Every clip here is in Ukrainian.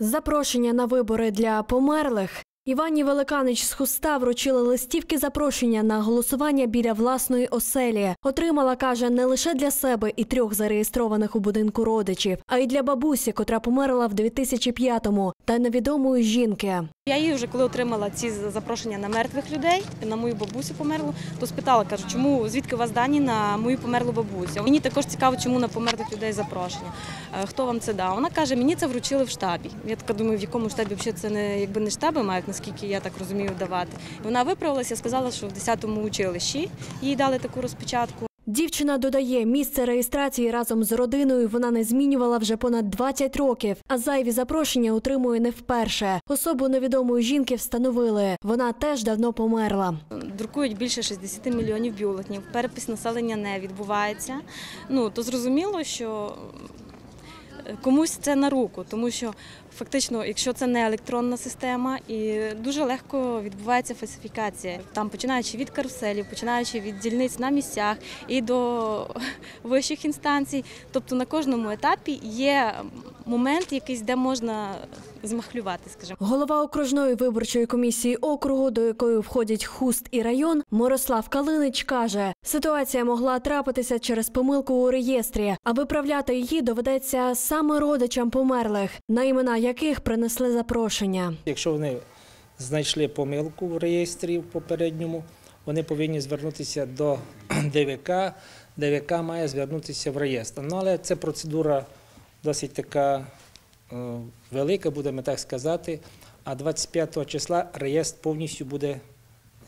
Запрошення на вибори для померлих. Івані Великанич з Хуста вручили листівки запрошення на голосування біля власної оселі. Отримала, каже, не лише для себе і трьох зареєстрованих у будинку родичів, а й для бабусі, котра померла в 2005-му, та невідомої жінки. Я її вже коли отримала ці запрошення на мертвих людей, на мою бабусю померлу, то спитала, кажу, чому звідки у вас дані на мою померлу бабусю? Мені також цікаво, чому на померлих людей запрошення. Е, Хто вам це дав? Вона каже, мені це вручили в штабі. Я така думаю, в якому штабі взагалі це не якби не штаби мають, наскільки я так розумію, давати. Вона виправилася, сказала, що в 10-му училищі їй дали таку розпечатку. Дівчина додає, місце реєстрації разом з родиною вона не змінювала вже понад 20 років, а зайві запрошення отримує не вперше. Особу невідомої жінки встановили. Вона теж давно померла. Друкують більше 60 мільйонів бюлетнів. Перепис населення не відбувається. Ну то зрозуміло, що комусь це на руку, тому що фактично, якщо це не електронна система, і дуже легко відбувається фальсифікація. Там починаючи від каруселів, починаючи від дільниць на місцях і до вищих інстанцій. Тобто на кожному етапі є момент, якийсь, де можна змахлювати, скажімо. Голова окружної виборчої комісії округу, до якої входять хуст і район, Мирослав Калинич каже, ситуація могла трапитися через помилку у реєстрі, а виправляти її доведеться саме родичам померлих, на імена яких принесли запрошення. Якщо вони знайшли помилку в реєстрі в попередньому, вони повинні звернутися до ДВК. ДВК має звернутися в реєстр. Ну, але це процедура досить така велика, будемо так сказати. А 25 числа реєстр повністю буде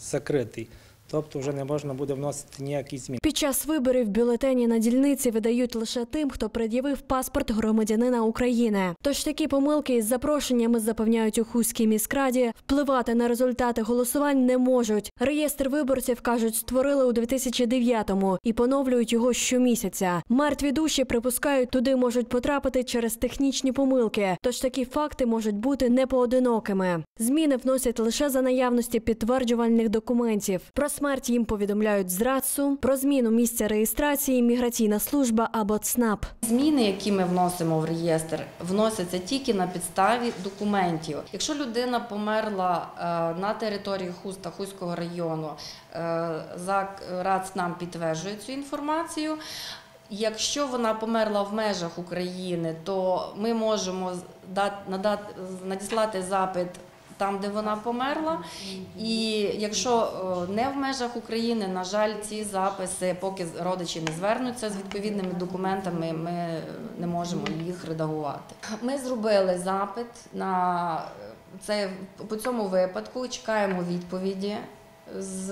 закритий. Тобто вже не можна буде вносити ніякі зміни. Під час виборів бюлетені на дільниці видають лише тим, хто пред'явив паспорт громадянина України. Тож такі помилки із запрошеннями запевняють у Хуській міськраді, впливати на результати голосувань не можуть. Реєстр виборців кажуть, створили у 2009-му і поновлюють його щомісяця. Мертві душі припускають, туди можуть потрапити через технічні помилки. Тож такі факти можуть бути непоодинокими. Зміни вносять лише за наявності підтверджувальних документів. Про смерть їм повідомляють з РАЦУ, про зміну місця реєстрації, міграційна служба або ЦНАП. Зміни, які ми вносимо в реєстр, вносяться тільки на підставі документів. Якщо людина померла е, на території Хуста Хуського району, е, ЗАК РАЦ нам підтверджує цю інформацію. Якщо вона померла в межах України, то ми можемо надіслати запит там, де вона померла. І якщо е, не в межах України, на жаль, ці записи, поки родичі не звернуться з відповідними документами, ми не можемо їх редагувати. Ми зробили запит на це по цьому випадку. Чекаємо відповіді з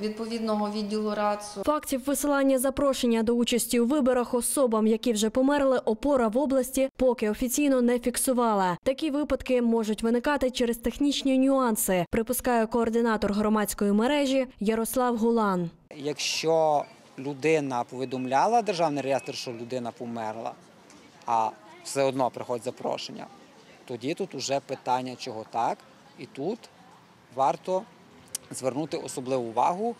відповідного відділу РАЦУ. Фактів висилання запрошення до участі у виборах особам, які вже померли, опора в області поки офіційно не фіксувала. Такі випадки можуть виникати через технічні нюанси, припускає координатор громадської мережі Ярослав Гулан. Якщо людина повідомляла державний реєстр, що людина померла, а все одно приходить запрошення, тоді тут вже питання, чого так, і тут варто звернути особливу увагу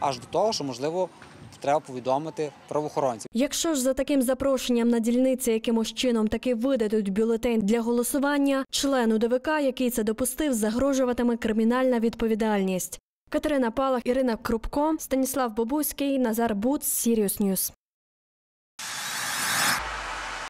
аж до того, що можливо треба повідомити правоохоронців. Якщо ж за таким запрошенням на дільниці якимось чином таки видадуть бюлетень для голосування, члену ДВК, який це допустив, загрожуватиме кримінальна відповідальність. Катерина Палах, Ірина Крупко, Станіслав Бобуський, Назар Буц, Сіріус Ньюс.